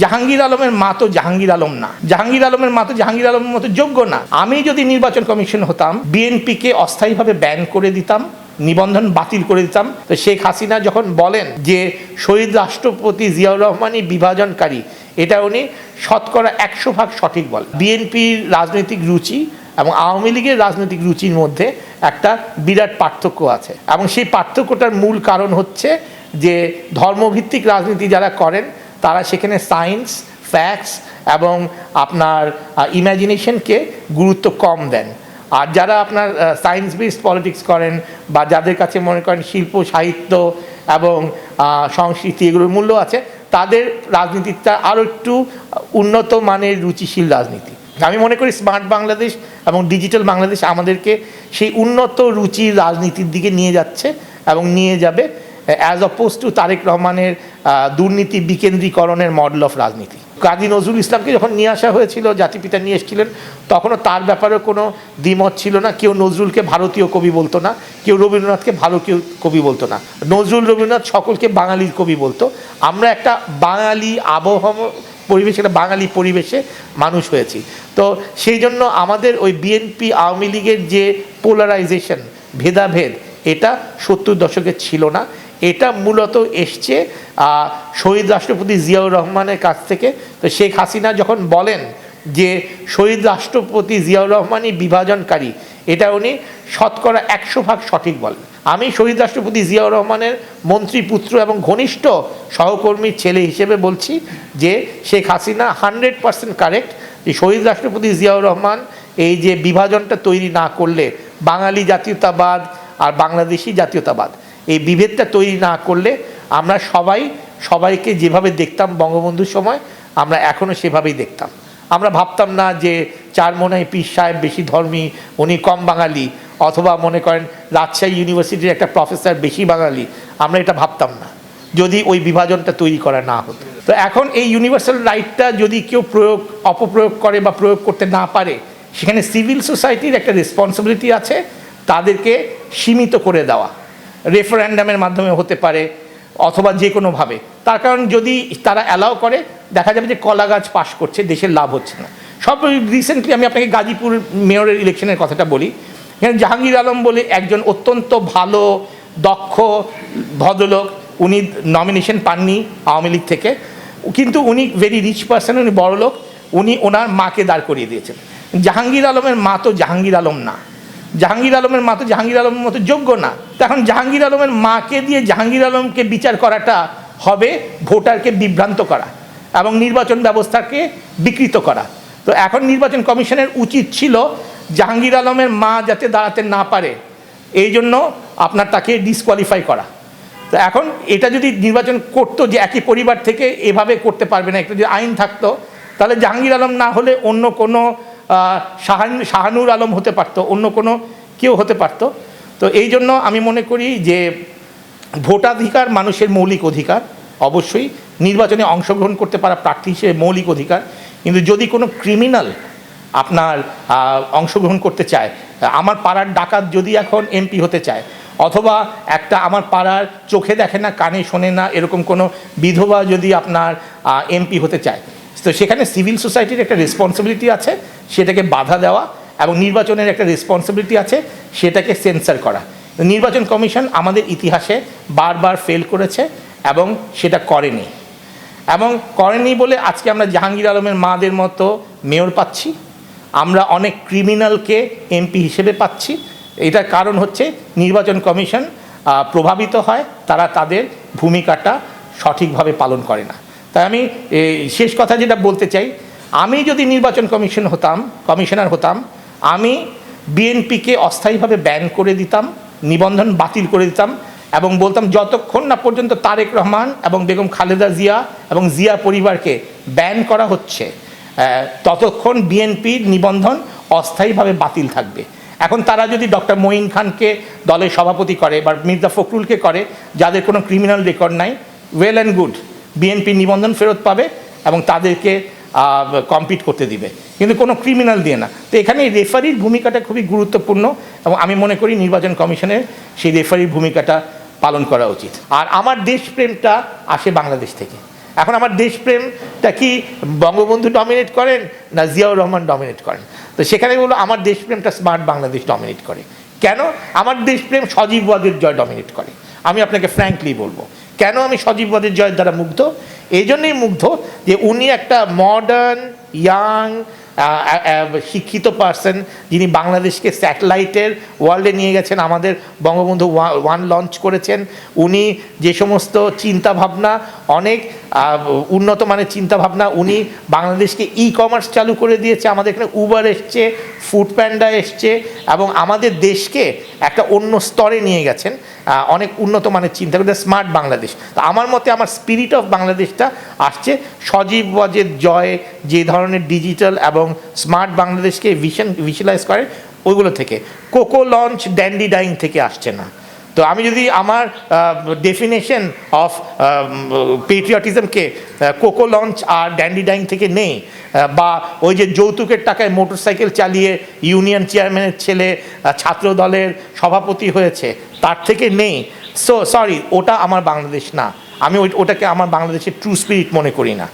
জাহাঙ্গীর আলমের মা তো জাহাঙ্গীর আলম না। জাহাঙ্গীর আলমের মা তো জাহাঙ্গীর আলমের মতো যোগ্য না। আমি যদি নির্বাচন কমিশন হতাম, বিএনপিকে অস্থায়ীভাবে ব্যান করে দিতাম, নিবন্ধন বাতিল করে দিতাম, তো শেখ হাসিনা যখন বলেন যে শহীদ রাষ্ট্রপতি জিয়াউর রহমানই বিভাজনকারী, এটা উনি শতকরা একশো ভাগ সঠিক বল বিএনপির রাজনৈতিক রুচি এবং আওয়ামী লীগের রাজনৈতিক রুচির মধ্যে একটা বিরাট পার্থক্য আছে। এবং সেই পার্থক্যটার মূল কারণ হচ্ছে যে ধর্মভিত্তিক রাজনীতি যারা করেন তারা সেখানে সায়েন্স ফ্যাক্টস এবং আপনার ইমাজিনেশনকে গুরুত্ব কম দেন। আর যারা আপনার সায়েন্স বেসড পলিটিক্স করেন বা যাদের কাছে মনে করেন শিল্প, সাহিত্য এবং সংস্কৃতি এগুলোর মূল্য আছে, তাদের রাজনীতিটা আরও একটু উন্নত মানের রুচিশীল রাজনীতি। আমি মনে করি স্মার্ট বাংলাদেশ এবং ডিজিটাল বাংলাদেশ আমাদেরকে সেই উন্নত রুচির রাজনীতির দিকে নিয়ে যাচ্ছে এবং নিয়ে যাবে। অ্যাজ অপোজ টু তারেক রহমানের দুর্নীতি বিকেন্দ্রীকরণের মডেল অফ রাজনীতি। কাজী নজরুল ইসলামকে যখন নিয়ে আসা হয়েছিল, জাতিপিতা নিয়ে এসেছিলেন, তখনও তার ব্যাপারে কোনো দ্বিমত ছিল না। কেউ নজরুলকে ভারতীয় কবি বলতো না, কেউ রবীন্দ্রনাথকে ভারতীয় কবি বলতো না। নজরুল, রবীন্দ্রনাথ সকলকে বাঙালির কবি বলতো। আমরা একটা বাঙালি আবহাওয়া পরিবেশ, একটা বাঙালি পরিবেশে মানুষ হয়েছি। তো সেই জন্য আমাদের ওই বিএনপি, আওয়ামী লীগের যে পোলারাইজেশন ভেদাভেদ, এটা সত্তর দশকে ছিল না। এটা মূলত এসছে শহীদ রাষ্ট্রপতি জিয়াউর রহমানের কাছ থেকে। তো শেখ হাসিনা যখন বলেন যে শহীদ রাষ্ট্রপতি জিয়াউর রহমানই বিভাজনকারী, এটা উনি শতকরা একশো ভাগ সঠিক বলেন। আমি শহীদ রাষ্ট্রপতি জিয়াউর রহমানের মন্ত্রী, পুত্র এবং ঘনিষ্ঠ সহকর্মীর ছেলে হিসেবে বলছি যে Sheikh Hasina hundred percent correct যে শহীদ রাষ্ট্রপতি জিয়াউর রহমান এই যে বিভাজনটা তৈরি না করলে বাঙালি জাতীয়তাবাদ আর বাংলাদেশি জাতীয়তাবাদ এই বিভেদটা তৈরি না করলে আমরা সবাই, সবাইকে যেভাবে দেখতাম বঙ্গবন্ধুর সময়, আমরা এখনও সেভাবেই দেখতাম। আমরা ভাবতাম না যে চার মনে পীর সাহেব বেশি ধর্মী, উনি কম বাঙালি, অথবা মনে করেন রাজশাহী ইউনিভার্সিটির একটা প্রফেসর বেশি বাঙালি, আমরা এটা ভাবতাম না, যদি ওই বিভাজনটা তৈরি করা না হতো। তো এখন এই ইউনিভার্সাল রাইটটা যদি কেউ প্রয়োগ, অপপ্রয়োগ করে বা প্রয়োগ করতে না পারে, সেখানে সিভিল সোসাইটির একটা রেসপন্সিবিলিটি আছে, তাদেরকে সীমিত করে দেওয়া। রেফারেন্ডামের মাধ্যমে হতে পারে, অথবা যে কোনোভাবে তার কারণ যদি তারা অ্যালাউ করে, দেখা যাবে যে কলা গাছ পাশ করছে, দেশের লাভ হচ্ছে না। সব রিসেন্টলি আমি আপনাকে গাজীপুর মেয়রের ইলেকশনের কথাটা বলি। এখানে জাহাঙ্গীর আলম বলে একজন অত্যন্ত ভালো, দক্ষ, ভদ্রলোক, উনি নমিনেশন পাননি আওয়ামী লীগ থেকে। কিন্তু উনি ভেরি রিচ পার্সন উনি বড় লোক উনি ওনার মাকে দাঁড় করিয়ে দিয়েছেন। জাহাঙ্গীর আলমের মা তো জাহাঙ্গীর আলম না। জাহাঙ্গীর আলমের মা তো জাহাঙ্গীর আলমের মতো যোগ্য না। তো এখন জাহাঙ্গীর আলমের মাকে দিয়ে জাহাঙ্গীর আলমকে বিচার করাটা হবে ভোটারকে বিভ্রান্ত করা এবং নির্বাচন ব্যবস্থাকে বিকৃত করা। তো এখন নির্বাচন কমিশনের উচিত ছিল জাহাঙ্গীর আলমের মা যাতে দাঁড়াতে না পারে, এই জন্য আপনার তাকে ডিসকোয়ালিফাই করা। তো এখন এটা যদি নির্বাচন করতো যে একই পরিবার থেকে এভাবে করতে পারবে না, একটা যদি আইন থাকতো, তাহলে জাহাঙ্গীর আলম না হলে অন্য কোনো শাহান শাহানুর আলম হতে পারতো, অন্য কোনো কেউ হতে পারতো। তো এই জন্য আমি মনে করি যে ভোটাধিকার মানুষের মৌলিক অধিকার, অবশ্যই নির্বাচনে অংশগ্রহণ করতে পারা প্রার্থী হিসেবে মৌলিক অধিকার। কিন্তু যদি কোনো ক্রিমিনাল আপনার অংশগ্রহণ করতে চায়, আমার পাড়ার ডাকাত যদি এখন এমপি হতে চায়, অথবা একটা আমার পাড়ার চোখে দেখে না, কানে শোনে না, এরকম কোনো বিধবা যদি আপনার এমপি হতে চায় তো সেখানে সিভিল সোসাইটির একটা রেসপন্সিবিলিটি আছে, সেটাকে বাধা দেওয়া এবং নির্বাচনের একটা রেসপন্সিবিলিটি আছে, সেটাকে সেন্সার করা। নির্বাচন কমিশন আমাদের ইতিহাসে বারবার ফেল করেছে এবং সেটা করেনি। এবং করেনি বলে আজকে আমরা জাহাঙ্গীর আলমের মাদের মতো মেয়র পাচ্ছি, আমরা অনেক ক্রিমিনালকে এমপি হিসেবে পাচ্ছি। এটার কারণ হচ্ছে নির্বাচন কমিশন প্রভাবিত হয়, তারা তাদের ভূমিকাটা সঠিকভাবে পালন করে না। তাই আমি শেষ কথা যেটা বলতে চাই, আমি যদি নির্বাচন কমিশন হতাম, কমিশনার হতাম, আমি বিএনপিকে অস্থায়ীভাবে ব্যান করে দিতাম, নিবন্ধন বাতিল করে দিতাম এবং বলতাম যতক্ষণ না পর্যন্ত তারেক রহমান এবং বেগম খালেদা জিয়া এবং জিয়া পরিবারকে ব্যান করা হচ্ছে ততক্ষণ বিএনপির নিবন্ধন অস্থায়ীভাবে বাতিল থাকবে। এখন তারা যদি ডক্টর মঈন খানকে দলের সভাপতি করে বা মির্জা ফখরুলকে করে, যাদের কোনো ক্রিমিনাল রেকর্ড নাই ওয়েল অ্যান্ড গুড বিএনপি নিবন্ধন ফেরত পাবে এবং তাদেরকে কম্পিট করতে দিবে। কিন্তু কোনো ক্রিমিনাল দিয়ে না। তো এখানে রেফারির ভূমিকাটা খুবই গুরুত্বপূর্ণ এবং আমি মনে করি নির্বাচন কমিশনের সেই রেফারির ভূমিকাটা পালন করা উচিত। আর আমার দেশপ্রেমটা আসে বাংলাদেশ থেকে। এখন আমার দেশপ্রেমটা কি বঙ্গবন্ধু ডমিনেট করেন না জিয়াউর রহমান ডমিনেট করেন? তো সেখানে বলল, আমার দেশপ্রেমটা স্মার্ট বাংলাদেশ ডমিনেট করে। কেন? আমার দেশপ্রেম সজীববাদের জয় ডমিনেট করে। আমি আপনাকে ফ্র্যাঙ্কলি বলব কেন আমি সজীববাদের জয়ের দ্বারা মুগ্ধ? এই জন্যই মুগ্ধ যে উনি একটা মডার্ন ইয়াং শিক্ষিত পার্সন যিনি বাংলাদেশকে স্যাটেলাইটের ওয়ার্ল্ডে নিয়ে গেছেন, আমাদের বঙ্গবন্ধু ওয়ান লঞ্চ করেছেন। উনি যে সমস্ত চিন্তা ভাবনা অনেক উন্নত মানের চিন্তাভাবনা উনি বাংলাদেশকে ই কমার্স চালু করে দিয়েছে। আমাদের এখানে উবার এসছে ফুড প্যান্ডা এসছে এবং আমাদের দেশকে একটা অন্য স্তরে নিয়ে গেছেন অনেক উন্নত মানের চিন্তা করতে স্মার্ট বাংলাদেশ তো আমার মতে আমার স্পিরিট অফ বাংলাদেশটা আসছে সজীব ওয়াজের জয়, যে ধরনের ডিজিটাল এবং স্মার্ট বাংলাদেশকে ভিশন ভিজুয়ালাইজ করে ওইগুলো থেকে। কোকো লঞ্চ ড্যান্ডি ডাইং থেকে আসছে না। তো আমি যদি আমার ডেফিনেশন অফ পেট্রিয়টিজমকে কোকো লঞ্চ আর ড্যান্ডি ডাইং থেকে নেই বা ওই যে যৌতুকের টাকায় মোটরসাইকেল চালিয়ে ইউনিয়ন চেয়ারম্যানের ছেলে ছাত্র দলের সভাপতি হয়েছে, তার থেকে নেই। সো সরি ওটা আমার বাংলাদেশ না। আমি ওটাকে আমার বাংলাদেশের ট্রু স্পিরিট মনে করি না।